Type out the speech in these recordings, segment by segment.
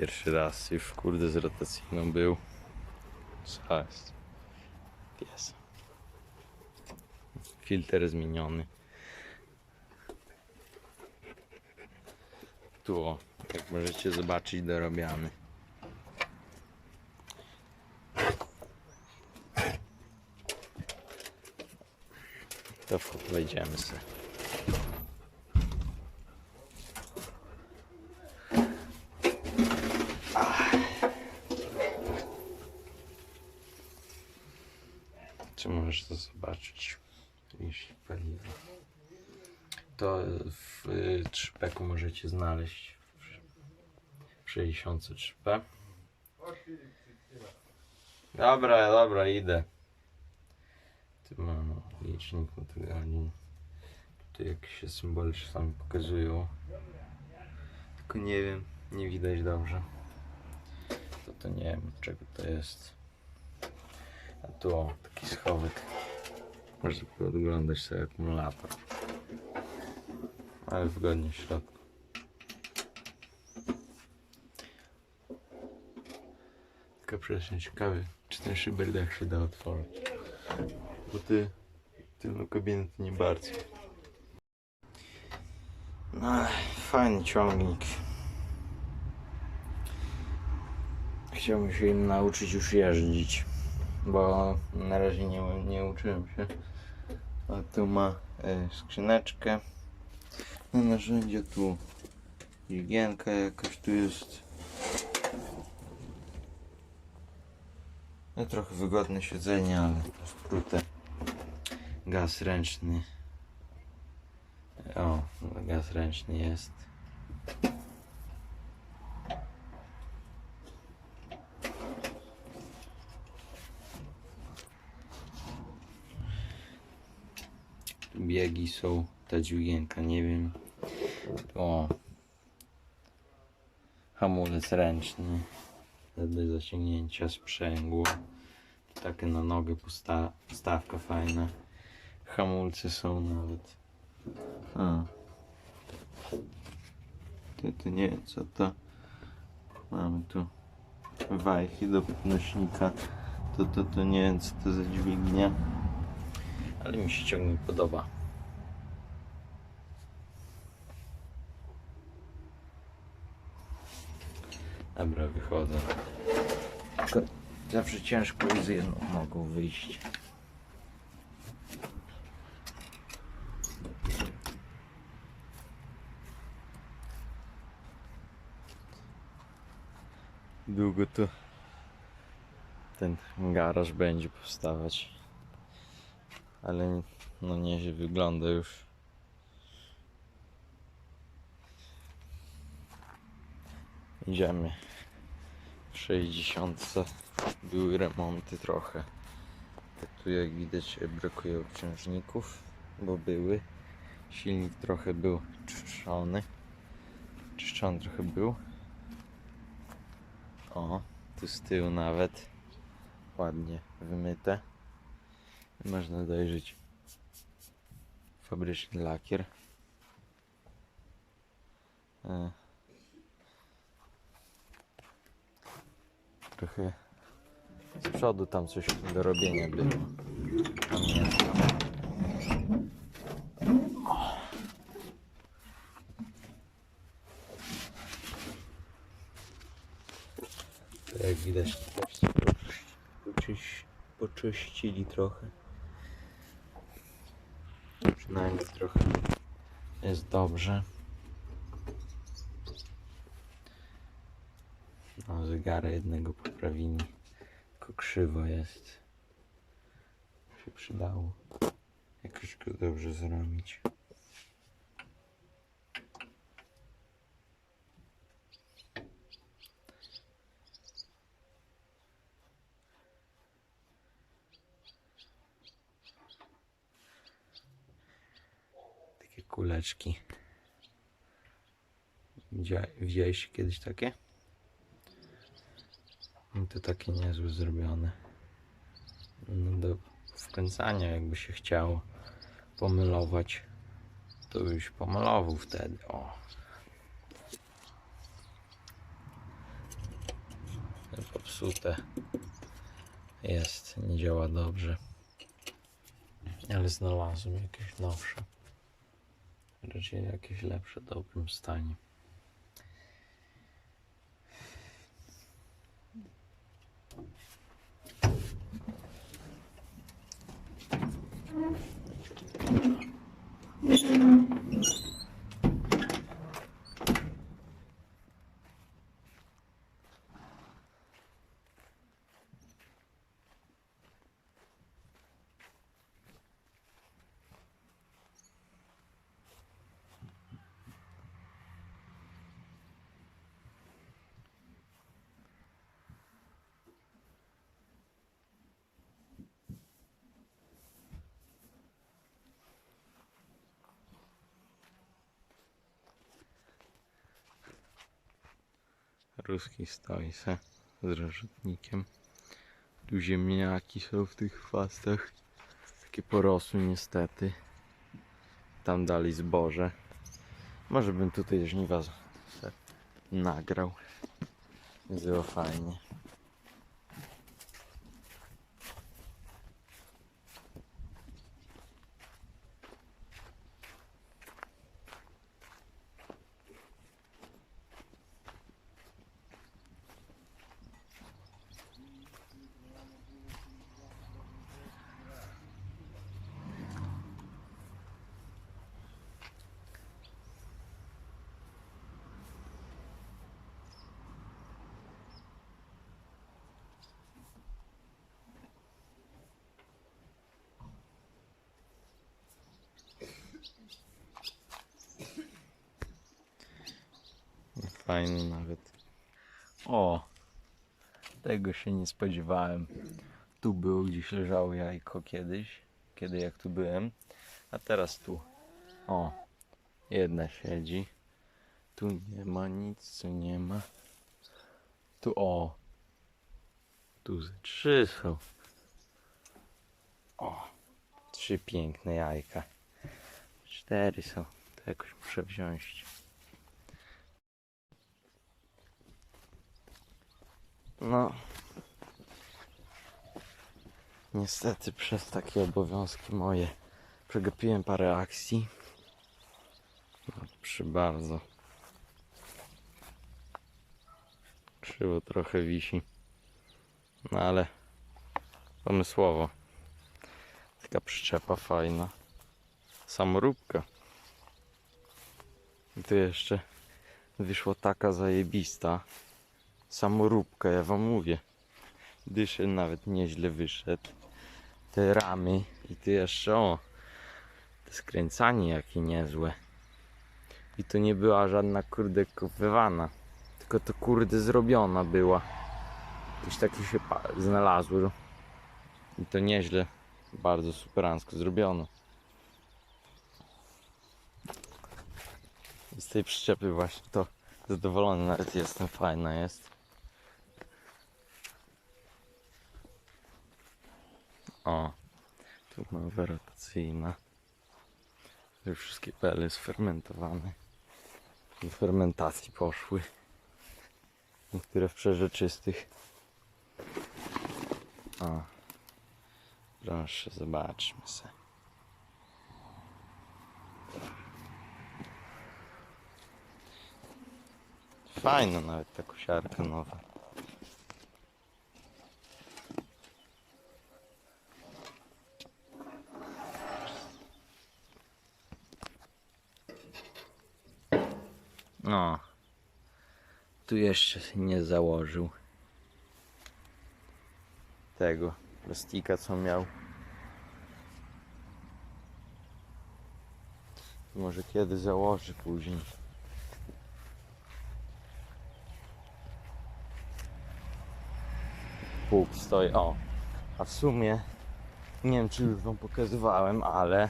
Pierwszy raz już kurde z rotacyjną był. Co jest? Pies. Filtr zmieniony. Tu o, jak możecie zobaczyć dorobiany. To wejdziemy sobie. Czy możesz to zobaczyć? Jeśli paliwo. To w y, 3P możecie znaleźć w 63P. Dobra, dobra, idę. Tu mam licznik godzin. Tutaj jak się symbole czasami pokazują. Tylko nie wiem, nie widać dobrze. To to nie wiem czego to jest. A tu o, taki schowek. Można podglądać sobie akumulator. Ale wygodnie w środku. Tylko przecież ciekawy, czy ten szyberdach się da otworzyć. Bo ty, tylną kabinę to nie bardzo. No, fajny ciągnik. Chciałbym się im nauczyć już jeździć bo na razie nie, nie uczyłem się. A tu ma e, skrzyneczkę na narzędzia, tu higienka jakaś tu jest. No trochę wygodne siedzenie, ale sprute. Gaz ręczny. O, gaz ręczny jest. biegi są, ta dźwigienka, nie wiem. O. Hamulec ręczny. Do zaciągnięcia sprzęgło. Takie na nogę posta postawka fajna. Hamulce są nawet. A. To, to nie co to. Mamy tu wajchy do podnośnika. To, to, to nie co to za dźwignia. Ale mi się ciągnik podoba. Dobra, wychodzę. Tylko zawsze ciężko jest z jedną nogą wyjść. Długo to ten garaż będzie powstawać ale no nieźle wygląda już. Idziemy. W 60 były remonty trochę. Tak tu jak widać brakuje obciążników, bo były. Silnik trochę był czyszczony. Czyszczony trochę był. O, tu z tyłu nawet ładnie wymyte. Można dojrzeć fabryczny lakier. E. Trochę z przodu tam coś do robienia było. Jak widać poczyścili trochę. Przynajmniej trochę jest dobrze. No, zegara jednego poprawili. Tylko krzywo jest. Się przydało. Jakoś go dobrze zrobić. Takie kuleczki. Widzia- Widziałeś kiedyś takie? To takie niezłe zrobione. No do wkręcania jakby się chciało pomylować. To byś pomalował wtedy. O. psute. Jest, nie działa dobrze. Ale znalazłem jakieś nowsze. Raczej jakieś lepsze w dobrym stanie. Ruski stoi se z rozrzutnikiem. Tu ziemniaki są w tych chwastach. Takie porosły niestety. Tam dali zboże. Może bym tutaj żniwa nagrał. Było fajnie. Fajny nawet. O! Tego się nie spodziewałem. Tu było gdzieś leżało jajko kiedyś, kiedy jak tu byłem. A teraz tu. O! Jedna siedzi. Tu nie ma nic, tu nie ma. Tu o! Tu ze trzy są. O! Trzy piękne jajka. Cztery są. To jakoś muszę wziąć. No. Niestety przez takie obowiązki moje przegapiłem parę akcji. No, przy bardzo. Krzywo trochę wisi. No ale pomysłowo. Taka przyczepa fajna. Samoróbka. I tu jeszcze wyszła taka zajebista samoróbka, ja wam mówię. Dyszel nawet nieźle wyszedł. Te ramy i ty jeszcze o. To skręcanie jakie niezłe. I to nie była żadna kurde kopywana. Tylko to kurde zrobiona była. Coś takie się znalazło. I to nieźle. Bardzo superancko zrobione. I z tej przyczepy właśnie to zadowolony nawet jestem. Fajna jest. O, tu nowa rotacyjna. Już wszystkie pele sfermentowane. Do fermentacji poszły. Niektóre w przeżyczystych. O, proszę, zobaczmy se. Fajna nawet ta kosiarka nowa. No. Tu jeszcze nie założył. Tego plastika co miał. Może kiedy założy później. Pług stoi. O. A w sumie nie wiem czy już wam pokazywałem, ale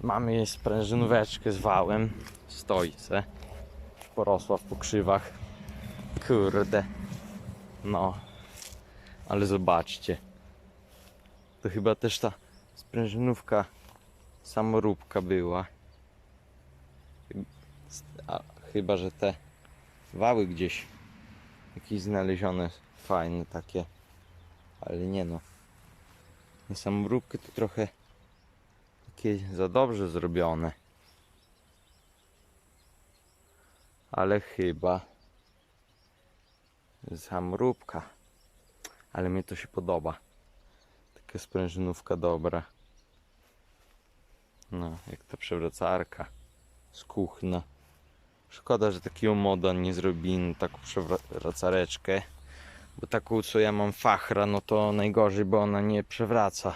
mamy sprężynóweczkę z wałem. Stoi se porosła w pokrzywach. Kurde. No. Ale zobaczcie. To chyba też ta sprężynówka samoróbka była. A, chyba, że te wały gdzieś jakieś znalezione fajne takie. Ale nie no. Nie samobróbki to trochę takie za dobrze zrobione. Ale chyba samróbka. Ale mi to się podoba. Taka sprężynówka dobra. No, jak ta przewracarka z kuchna. Szkoda, że takiego moda nie zrobili taką przewracareczkę. Bo taką co ja mam fachra, no to najgorzej, bo ona nie przewraca.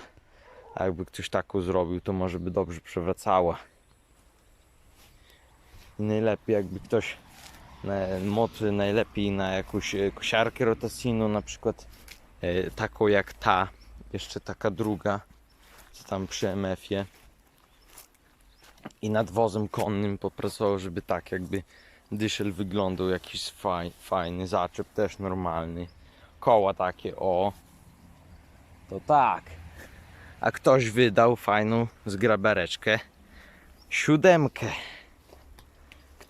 A jakby ktoś taką zrobił, to może by dobrze przewracała. Najlepiej jakby ktoś na, mod najlepiej na jakąś e, kosiarkę rotacyjną, na przykład e, taką jak ta, jeszcze taka druga, co tam przy MF-ie i nad wozem konnym popracował, żeby tak jakby dyszel wyglądał jakiś faj, fajny, zaczep też normalny, koła takie o, to tak. A ktoś wydał fajną zgrabereczkę, siódemkę,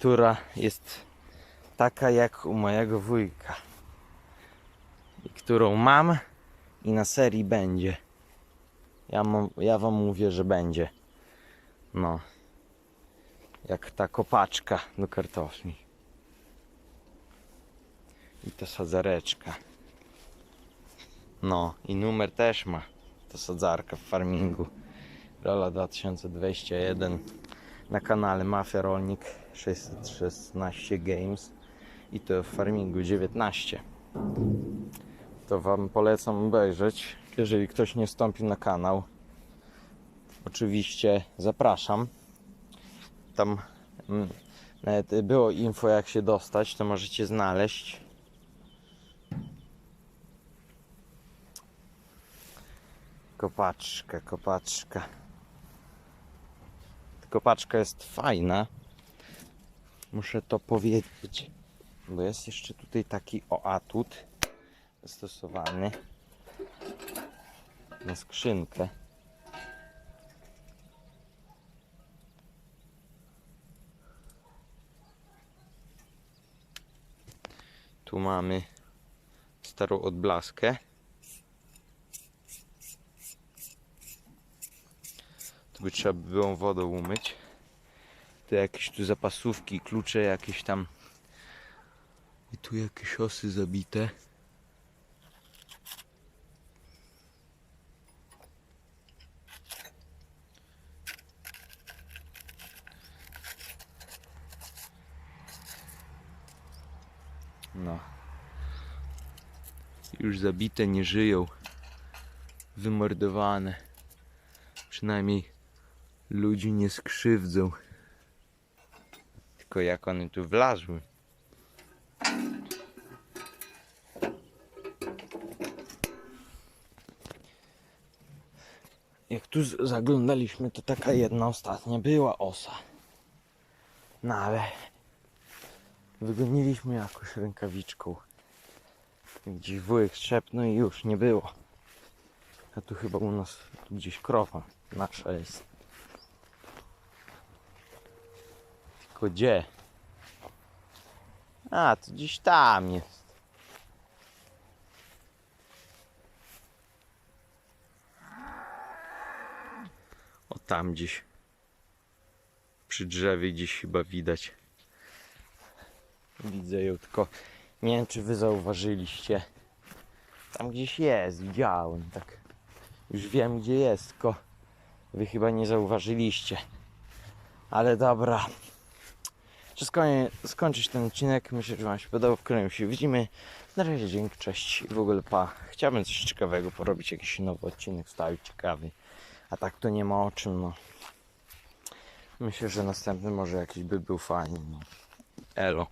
która jest taka jak u mojego wujka i którą mam i na serii będzie. Ja, mam, ja wam mówię, że będzie. No. Jak ta kopaczka do kartofli. I ta sadzareczka. No i numer też ma. Ta sadzarka w farmingu. Rola 2021 na kanale Mafia Rolnik 616 Games i to w farmingu 19. To Wam polecam obejrzeć, jeżeli ktoś nie wstąpił na kanał. Oczywiście zapraszam. Tam mm, nawet było info jak się dostać, to możecie znaleźć. Kopaczka, kopaczka. Kopaczka jest fajna. Muszę to powiedzieć. Bo jest jeszcze tutaj taki o stosowany na skrzynkę. Tu mamy starą odblaskę. Tu by trzeba było wodą umyć. Tu jakieś tu zapasówki, klucze jakieś tam. I tu jakieś osy zabite. No. Już zabite, nie żyją. Wymordowane. Przynajmniej ludzi nie skrzywdzą. Tylko jak one tu wlazły. Jak tu zaglądaliśmy, to taka jedna ostatnia była osa. No ale wygoniliśmy jakoś rękawiczką. Gdzieś wujek strzepnął i już nie było. A tu chyba u nas tu gdzieś krowa nasza jest. Tylko gdzie? A, to gdzieś tam jest. O tam gdzieś. Przy drzewie gdzieś chyba widać. Widzę ją, tylko nie wiem czy wy zauważyliście. Tam gdzieś jest, widziałem tak. Już wiem gdzie jest, tylko wy chyba nie zauważyliście. Ale dobra. Wszystko skończyć ten odcinek. Myślę, że Wam się podobał. W kolejnym się widzimy. Na razie dzięki, cześć i w ogóle pa. Chciałbym coś ciekawego porobić, jakiś nowy odcinek, wstawić ciekawy. A tak to nie ma o czym, no. Myślę, że następny może jakiś by był fajny. No. Elo.